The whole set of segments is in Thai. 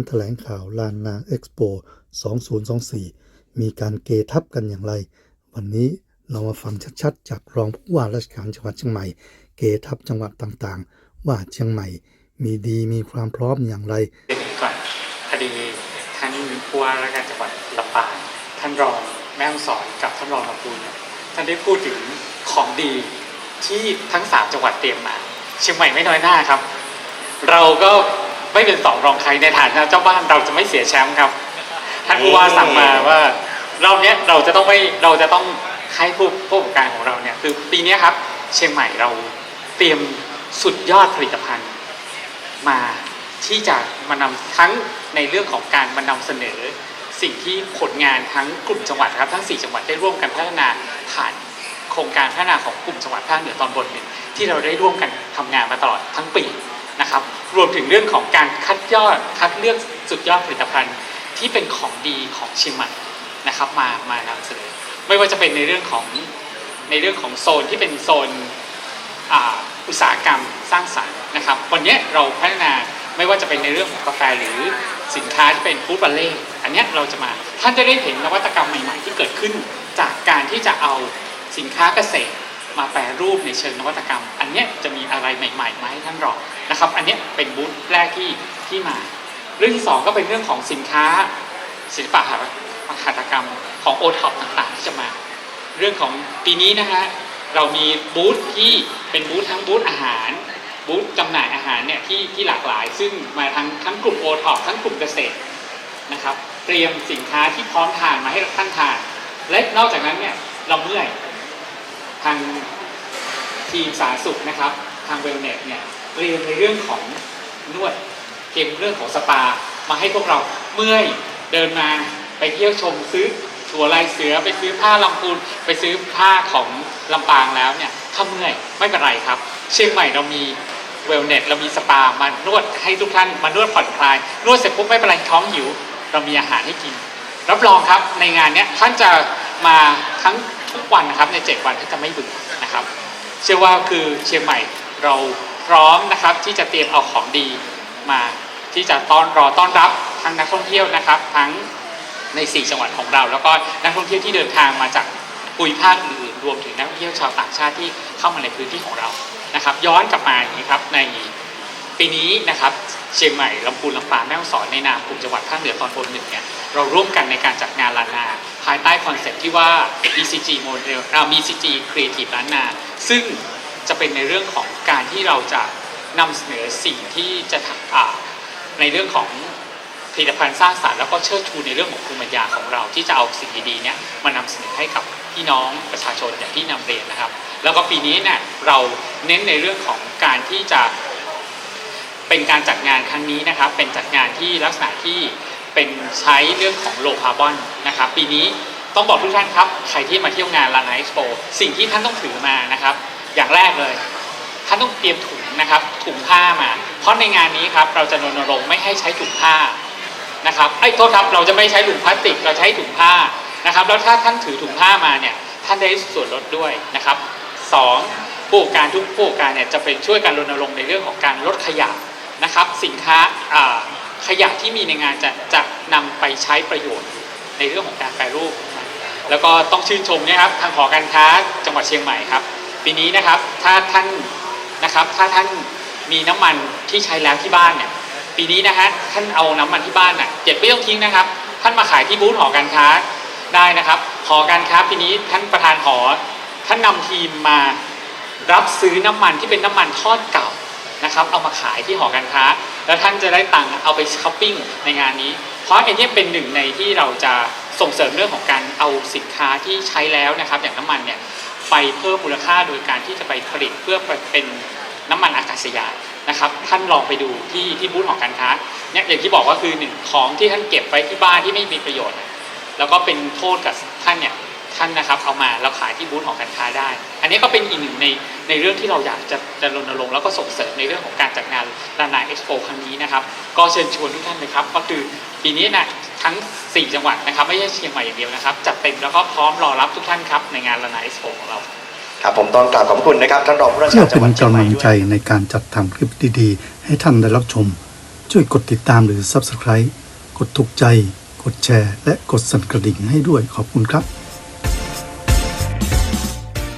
านแถลงข่าวลานนาเอ็กซ์โป 2024 มีการเกทับกันอย่างไร วันนี้เรามาฟังชัดๆ จากรองผู้ว่าราชการจังหวัดเชียงใหม่ เกทับจังหวัดต่างๆ ว่าเชียงใหม่มีดีมีความพร้อมอย่างไรเรื่อนี้ก่อดีท่านผู้ว่าราชการจังหวัดลำปางท่านรองแม่ฮ่องสอนกับท่านรองลำพูนท่านได้พูดถึงของดีที่ทั้งสามจังหวัดเตรียมมา เชียงใหม่ไม่น้อยหน้าครับ เราก็ ไม่เป็นสองรองใครในฐานะเจ้าบ้านเราจะไม่เสียแชมป์ครับท่านผู้ว่าสั่งมาว่ารอบเนี้ยเราจะต้องไม่เราจะต้องให้ผู้ผู้ประกอบการของเราเนี่ยคือปีเนี้ยครับ เชียงใหม่เราเตรียมสุดยอดผลิตภัณฑ์ มาที่จะมานำทั้งในเรื่องของการมานำเสนอ สิ่งที่ผลงานทั้งกลุ่มจังหวัดครับทั้ง 4 จังหวัดได้ร่วมกันพัฒนาผ่านโครงการพัฒนาของกลุ่มจังหวัดภาคเหนือตอนบนเนี่ยที่เราได้ร่วมกันทำงานมาตลอดทั้งปี นะครับรวมถึงเรื่องของการคัดยอดคัดเลือกสุดยอดผลิตภัณฑ์ที่เป็นของดีของเชียงใหม่นะครับมามานำเสนอไม่ว่าจะเป็นในเรื่องของในเรื่องของโซนที่เป็นโซนอุตสาหกรรมสร้างสรรค์นะครับ วันนี้เราพัฒนาไม่ว่าจะเป็นในเรื่องของกาแฟหรือสินค้าที่เป็นฟู้ดบัลเล่อันนี้เราจะมาท่านจะได้เห็นนวัตกรรมใหม่ ๆ ที่เกิดขึ้นจากการที่จะเอาสินค้าเกษตร มาแปรรูปในเชิงนวัตกรรม อันนี้จะมีอะไรใหม่ๆมาให้ท่านรองนะครับ อันนี้เป็นบูธแรกที่ที่มา เรื่องที่สองก็เป็นเรื่องของสินค้าศิลปะหัตถกรรมของโอท็อปต่างๆที่จะมา เรื่องของปีนี้นะฮะเรามีบูธที่เป็นบูธทั้งบูธอาหารบูธจำหน่ายอาหารเนี่ยที่ที่หลากหลาย ซึ่งมาทั้งทั้งกลุ่มโอท็อปทั้งกลุ่มเกษตรนะครับ เตรียมสินค้าที่พร้อมทานมาให้ท่านทาน และนอกจากนั้นเนี่ยเราเมื่อย ทางทีมสาธารณสุขนะครับ ทางเวลเนสเนี่ยเรียมในเรื่องของนวดเตรียมเรื่องของสปา มาให้พวกเราเมื่อยเดินมาไปเที่ยวชมซื้อถั่วลายเสือไปซื้อผ้าลำพูนไปซื้อผ้าของลำปางแล้วเนี่ยถ้าเมื่อยไม่เป็นไรครับ เชียงใหม่เรามีเวลเนสเรามีสปามานวดให้ทุกท่านมานวดผ่อนคลายนวดเสร็จปุ๊บไม่เป็นไรท้องหิว เรามีอาหารให้กิน รับรองครับในงานเนี้ยท่านจะมาทั้ง ทุกวันนะครับใน 7 วันท่จะไม่เบื่อนะครับ เชื่อว่าคือเชียงใหม่เราพร้อมนะครับที่จะเตรียมเอาของดีมาที่จะต้อนรอต้อนรับทั้งนักท่องเที่ยวนะครับ ทั้งใน 4 จังหวัดของเรา แล้วก็นักท่องเที่ยวที่เดินทางมาจากภูมิภาคอื่นรวมถึงนักท่องเที่ยวชาวต่างชาติที่เข้ามาในพื้นที่ของเรานะครับ ย้อนกลับมาอย่างนี้ครับในปีนี้นะครับ เชียงใหม่ลำพูนลำปางแม่ฮ่องสอนในนามกลุ่มจังหวัดภาคเหนือตอนบนหนึ่งเนี่ยเราร่วมกันในการจัดงานลานนา ภายใต้คอนเซ็ปที่ว่า BCG Model อ่า BCG Creative ล้านนา ซึ่งจะเป็นในเรื่องของการที่เราจะนำเสนอสิ่งที่จะทำอ่าในเรื่องของผลิตภัณฑ์สร้างสรรค์แล้วก็เชิดชูในเรื่องของภูมิปัญญาของเราที่จะเอาสิ่งดีๆเนี่ยมานำเสนอให้กับพี่น้องประชาชนอย่างที่นำเรียนนะครับ แล้วก็ปีนี้เนี่ยเราเน้นในเรื่องของการที่จะ เป็นการจัดงานครั้งนี้นะครับ เป็นจัดงานที่ลักษณะที่เป็นใช้เรื่องของโลคาร์บอนนะครับ ปีนี้ต้องบอกทุกท่านครับ ใครที่มาเที่ยวงานลานาเอ็กซ์โปสิ่งที่ท่านต้องถือมานะครับ อย่างแรกเลย ท่านต้องเตรียมถุงนะครับ ถุงผ้ามา เพราะในงานนี้ครับเราจะรณรงค์ไม่ให้ใช้ถุงผ้านะครับไอ้โทษครับเราจะไม่ใช้ถุงพลาสติกเราใช้ถุงผ้านะครับ แล้วถ้าท่านถือถุงผ้ามาเนี่ยท่านได้ส่วนลดด้วยนะครับสองผู้ประกอบการทุกผู้ประกอบการเนี่ยจะเป็นช่วยกันรณรงค์ในเรื่องของการลดขยะ นะครับสินค้าขยะที่มีในงานจะจะนำไปใช้ประโยชน์ในเรื่องของการแปรรูป แล้วก็ต้องชื่นชมนะครับทางหอการค้าจังหวัดเชียงใหม่ครับปีนี้นะครับถ้าท่านนะครับถ้าท่านมีน้ำมันที่ใช้แล้วที่บ้านเนี่ยปีนี้นะฮะท่านเอาน้ำมันที่บ้านน่ะเก็บไม่ต้องทิ้งนะครับ ท่านมาขายที่บูธหอการค้าได้นะครับหอการค้าปีนี้ท่านประธานหอท่านนำทีมมารับซื้อน้ำมันที่เป็นน้ำมันทอดเก่า นะครับเอามาขายที่หอการค้า แล้วท่านจะได้ตังค์เอาไปช้อปปิ้งในงานนี้ เพราะไอ้เนี่ยเป็นหนึ่งในที่เราจะส่งเสริมเรื่องของการเอาสินค้าที่ใช้แล้วนะครับ อย่างน้ำมันเนี่ยไปเพิ่มมูลค่าโดยการที่จะไปผลิตเพื่อเป็นน้ำมันอากาศยานนะครับท่านลองไปดูที่ที่บูธหอการค้าเนี่ยอย่างที่บอกว่าคือหนึ่งของที่ท่านเก็บไว้ที่บ้านที่ไม่มีประโยชน์ แล้วก็เป็นโทษกับท่านเนี่ย ท่านนะครับเอามาแล้วขายที่บูธของการค้าได้ อันนี้ก็เป็นอีกหนึ่งในในเรื่องที่เราอยากจะจะรณรงค์แล้วก็ส่งเสริมในเรื่องของการจัดงานลานาเอ็กซ์โปครั้งนี้นะครับ ก็เชิญชวนทุกท่านเลยครับ ก็คือปีนี้นะทั้ง 4 จังหวัดนะครับ ไม่ใช่เชียงใหม่อย่างเดียวนะครับ จัดเต็มแล้วก็พร้อมรอรับทุกท่านครับในงานลานาเอ็กซ์โปของเราครับผมต้องกราบขอบพระคุณนะครับท่านรองผู้ราชเพื่อการจัเป็งหวัดนเชียงใหกำม่ลังด้วใจยในการจัดทำคลิปดีๆ ให้ท่านได้รับชม ช่วยกดติดตามหรือ Subscribe กดถูกใจ กดแชร์ และกดสั่นกระดิ่งให้ด้วยขอบคุณครับ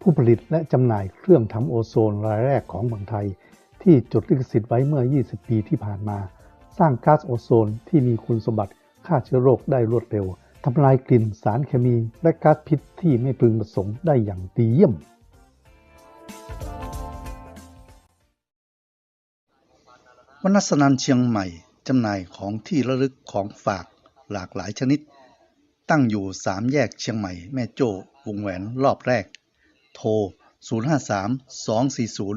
ผู้ผลิตและจำหน่ายเครื่องทำโอโซนรายแรกของเมืองไทย ที่จดลิขสิทธิ์ไว้เมื่อ 20 ปีที่ผ่านมา สร้างก๊าซโอโซนที่มีคุณสมบัติฆ่าเชื้อโรคได้รวดเร็วทำลายกลิ่นสารเคมีและก๊าซพิษที่ไม่พึงประสงค์ได้อย่างดีเยี่ยม วนัสนันเชียงใหม่จำหน่ายของที่ระลึกของฝากหลากหลายชนิด ตั้งอยู่สามแยกเชียงใหม่แม่โจ้วงแหวนรอบแรก โทร 053 240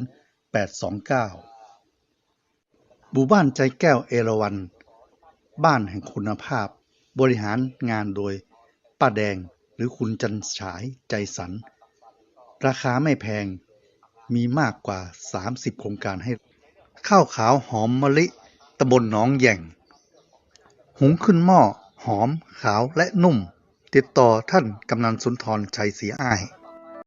829หมู่บ้านใจแก้วเอราวัน บ้านแห่งคุณภาพ บริหารงานโดย ป้าแดงหรือคุณจันฉายใจสัน ราคาไม่แพง มีมากกว่า 30 โครงการให้ ข้าวขาวหอมมะลิตำบลหนองแย่ง หุงขึ้นหม้อหอมขาวและนุ่ม ติดต่อท่านกำนันสุนทรชัยศรีอ้าย